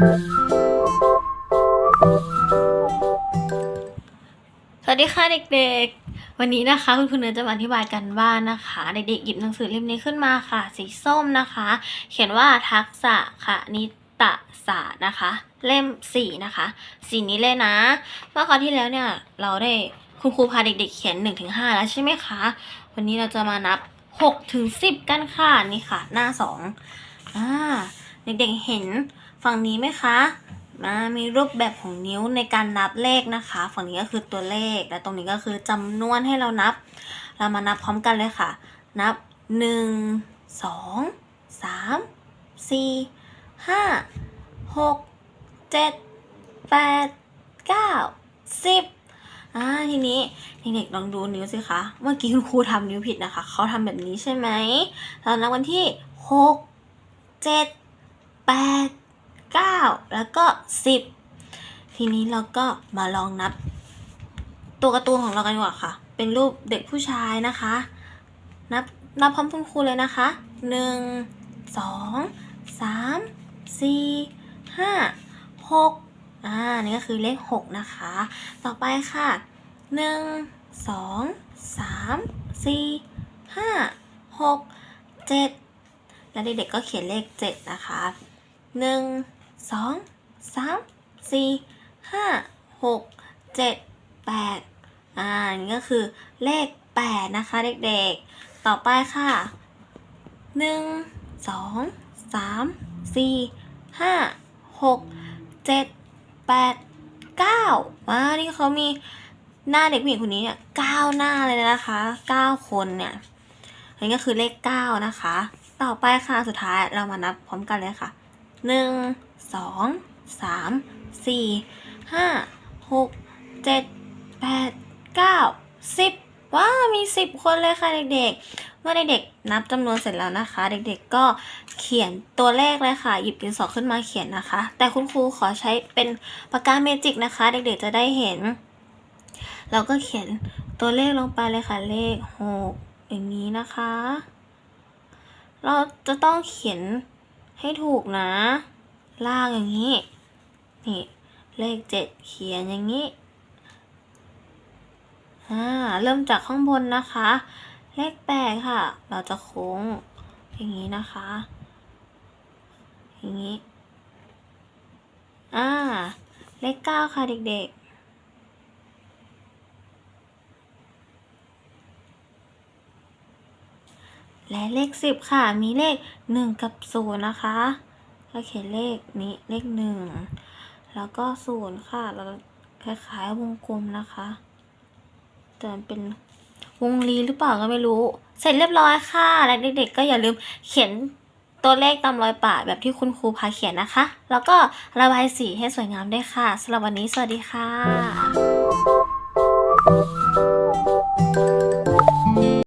สวัสดีค่ะเด็กๆ วันนี้นะคะคุณครูเนยจะมาอธิบายกันบ้านนะคะ เด็กๆหยิบหนังสือเล่มนี้ขึ้นมาค่ะ สีส้มนะคะ เขียนว่าทักษะคณิตศาสตร์นะคะ เล่มสี่นะคะสีนี้เลยนะ เมื่อคราวที่แล้วเนี่ยเราได้คุณครูพาเด็กๆ เขียน1นถึงหแล้วใช่ไหมคะ วันนี้เราจะมานับ6ถึง10 กันค่ะ นี่ค่ะ หน้าสองอ่าเด็กๆเห็น ฝั่งนี้ไหมคะนะมีรูปแบบของนิ้วในการนับเลขนะคะ ฝั่งนี้ก็คือตัวเลข และตรงนี้ก็คือจำนวนให้เรานับ เรามานับพร้อมกันเลยค่ะ นับ 1 2 3 4 5 6 7 8 9 10อ่าทีนี้เด็กๆลองดูนิ้วสิคะ เมื่อกี้คุณครูทำนิ้วผิดนะคะ เขาทำแบบนี้ใช่ไหมเรานับวันที่ 6 7 8 9 แล้วก็ 10 ทีนี้เราก็มาลองนับ ตัวการ์ตูนของเรากันดีกว่าค่ะ เป็นรูปเด็กผู้ชายนะคะ นับนับพร้อมคุณครูเลยนะคะ 1 2 3 4 5 6อ่านี่ก็คือเลข 6 นะคะ ต่อไปค่ะ 1 2 3 4 5 6 7 แล้วเด็กๆก็เขียนเลข 7 นะคะหนึ่ง สองสามสี่ห้าหกเจ็ดแปดอ่านี่ก็คือเลขแปดนะคะเด็กๆ ต่อไปค่ะหนึ่งสองสามสี่ห้าหกเจ็ดแปดเก้าอ่านี่เขามีหน้าเด็กผู้หญิงคนนี้เนี่ยเก้าหน้าเลยนะคะเก้าคนเนี่ยอันนี้ก็คือเลขเก้านะคะ ต่อไปค่ะสุดท้ายเรามานับพร้อมกันเลยค่ะหนึ่ง สองสามสี่ห้าหกเจ็ดแปดเก้าสิบว้ามีสิบคนเลยค่ะเด็กๆ เมื่อเด็กๆนับจำนวนเสร็จแล้วนะคะ เด็กๆก็เขียนตัวเลขเลยค่ะ หยิบดินสอขึ้นมาเขียนนะคะ แต่คุณครูขอใช้เป็นปากกาเมจิกนะคะ เด็กๆจะได้เห็น เราก็เขียนตัวเลขลงไปเลยค่ะเลขหกอย่างนี้นะคะ เราจะต้องเขียนให้ถูกนะ ลากอย่างนี้ นี่เลขเจ็ดเขียนอย่างนี้อ่าเริ่มจากข้างบนนะคะ เลขแปดค่ะ เราจะโค้งอย่างนี้นะคะ อย่างนี้อ่าเลขเก้าค่ะเด็กๆและเลขสิบค่ะ มีเลขหนึ่งกับศูนย์นะ ก็เขียนเลขนี้เลขหนึ่งแล้วก็ศูนย์ค่ะ เราคล้ายๆวงกลมนะคะแต่เป็นวงรีหรือเปล่าก็ไม่รู้ เสร็จเรียบร้อยค่ะ และเด็กๆ ก็อย่าลืมเขียนตัวเลขตามรอยปะแบบที่คุณครูพาเขียนนะคะ แล้วก็ระบายสีให้สวยงามด้วยค่ะสำหรับวันนี้สวัสดีค่ะ